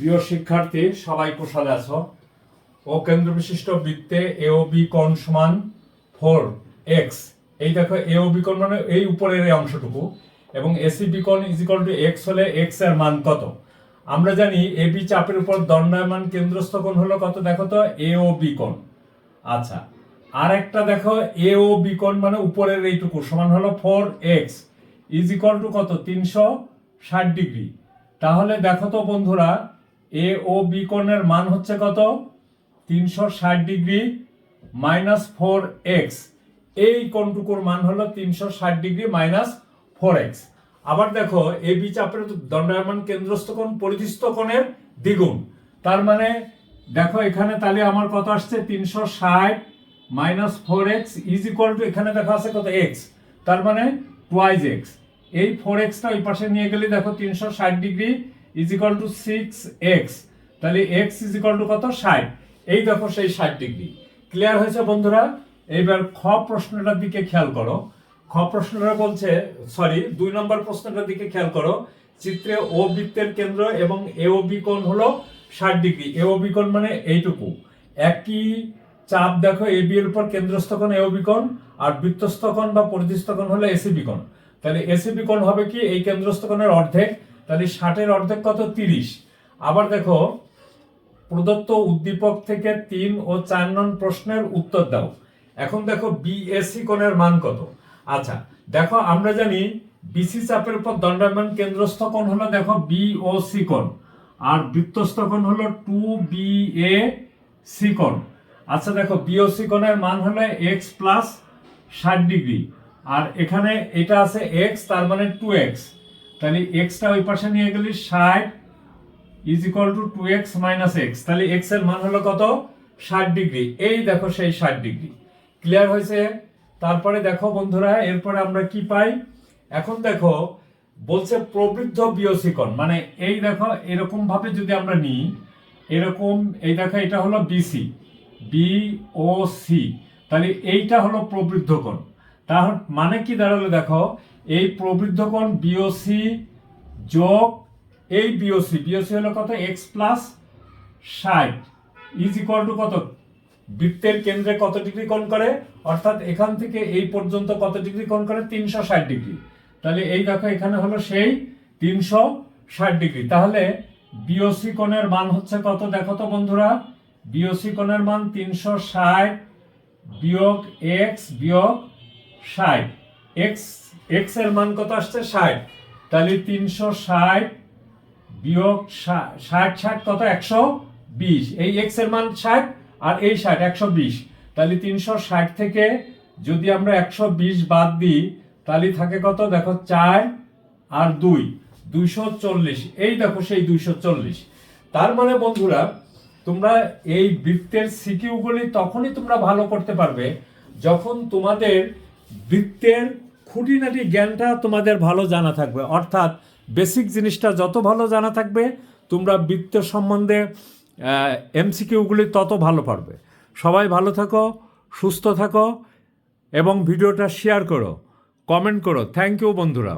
প্রিয় শিক্ষার্থী, সবাই কুশলে আছো। ও কেন্দ্র বিশিষ্ট বৃত্তে এ ও বি কোণ সমান ফোর এক্স এই দেখো এ ও বি কোণ মানে এই উপরের এই অংশটুকু এবং এসি বি কোণ ইজ ইকাল টু এক্স হলে এক্সের মান কত? আমরা জানি এ বি চাপের উপর দণ্ডায়মান কেন্দ্রস্থ কোণ হলো কত? দেখো তো এ ও বি কোণ। আচ্ছা আর একটা দেখো এ ও বি কোণ মানে উপরের এইটুকু সমান হলো ফোর এক্স ইজ টু কত? তিনশো ষাট ডিগ্রি। তাহলে দেখো তো বন্ধুরা এ ও বি কোণের মান হচ্ছে কত? তিনশো ষাট ডিগ্রি মাইনাস ফোর এক্স। এই কোণটুকুর মান হলো তিনশো ষাট ডিগ্রি মাইনাস ফোর এক্স। আবার দেখো এ বি চাপের দণ্ডায়মান কেন্দ্রস্থ কোণ পরিধিস্থ কোণের দ্বিগুণ। তার মানে দেখো এখানে তাহলে আমার কত আসছে? তিনশো ষাট minus four x is equal to এখানে দেখা আছে কত? এক্স তার মানে টুয়াইজ এক্স এই ফোর এক্সটা ওই পাশে নিয়ে গেলে দেখো তিনশো ষাট degree is equal to six X তাহলে এক্স ইজ ইকুয়াল টু কত? ষাট। এই দেখো সেই ষাট ডিগ্রি। ক্লিয়ার হয়েছে বন্ধুরা? এইবার খ প্রশ্নটার দিকে খেয়াল করো। খ প্রশ্নটা বলছে সরি দুই নম্বর প্রশ্নটার দিকে খেয়াল করো। চিত্রে ও বৃত্তের কেন্দ্র এবং এ ও বি হলো ষাট ডিগ্রি। এ ও বি মানে এইটুকু। একই চাপ দেখো এ বি এর উপর কেন্দ্রস্থ কোণ এ ও বি কোণ, আর বৃত্তস্থ কোণ বা পরিধিস্থ কোণ হলো এসি বি তাহলে এসি বি কোণ হবে কি? এই কেন্দ্রস্থ কোণের অর্ধেক তাহলে ষাটের অর্ধেক কত? তিরিশ। আবার দেখো, প্রদত্ত উদ্দীপক থেকে তিন ও চার নং প্রশ্নের উত্তর দাও। এখন দেখো বিএসসি কোণের মান কত? আচ্ছা দেখো আমরা জানি বিসি চাপের উপর দণ্ডায়মান কেন্দ্রস্থ কোণ হলো দেখো বি ও সি কোণ, আর বৃত্তস্থ কোণ হলো টু বি এ সি কোণ। আচ্ছা দেখো বিওসি কোণের মান হলো এক্স প্লাস ষাট ডিগ্রি, আর এখানে এটা আছে এক্স তার মানে টু এক্স তাহলে এক্সটা ওই পাশে নিয়ে গেলে ষাট is equal to two X minus X তাহলে এক্সের মান হলো কত? ষাট ডিগ্রি। এই দেখো সেই ষাট ডিগ্রি। ক্লিয়ার হয়েছে? তারপরে দেখো বন্ধুরা, এরপরে আমরা কি পাই? এখন দেখো, বলছে প্রবৃদ্ধ বিওসিকন মানে এই দেখো, এরকম ভাবে যদি আমরা নিই, এরকম, এই দেখো এটা হলো বিসি বি ও সি তাহলে এইটা হলো প্রবৃদ্ধ তার মানে কি দাঁড়াল দেখো, এই প্রবৃদ্ধ কোণ বিওসি যোগ এই বিওসি বিওসি হলো কত? এক্স প্লাস ষাট ইজ ইকুয়াল টু কত? বৃত্তের কেন্দ্রে কত ডিগ্রি কোণ করে? অর্থাৎ এখান থেকে এই পর্যন্ত কত ডিগ্রি কোণ করে? তিনশো ষাট ডিগ্রি। তাহলে এই দেখো, এখানে হলো সেই তিনশো ষাট ডিগ্রি। তাহলে বিওসি কোণের মান হচ্ছে কত দেখো তো বন্ধুরা? বিওসি কোণের মান তিনশো ষাট বিয়োগ এক্স বিয়োগ ষাট। এক্স এক্সের মান কত আসছে? ষাট। তাহলে তিনশো ষাট বিয়োগ ষাট ষাট কত? একশো বিশ। এই এক্সের মান ষাট আর এই ষাট, একশো বিশ। তাহলে তিনশো ষাট থেকে যদি আমরা একশো বিশ বাদ দিই, তাহলে থাকে কত? দেখো চার আর দুই, দুইশো চল্লিশ। এই দেখো সেই দুইশো চল্লিশ। তার মানে বন্ধুরা, তোমরা এই বৃত্তের সিকিউগুলি তখনই তোমরা ভালো করতে পারবে যখন তোমাদের বৃত্তের খুঁটিনাটি জ্ঞানটা তোমাদের ভালো জানা থাকবে। অর্থাৎ বেসিক জিনিসটা যত ভালো জানা থাকবে, তোমরা বৃত্ত সম্বন্ধে এমসিকিউগুলি তত ভালো পারবে। সবাই ভালো থাকো, সুস্থ থাকো এবং ভিডিওটা শেয়ার করো কমেন্ট করো। থ্যাংক ইউ বন্ধুরা।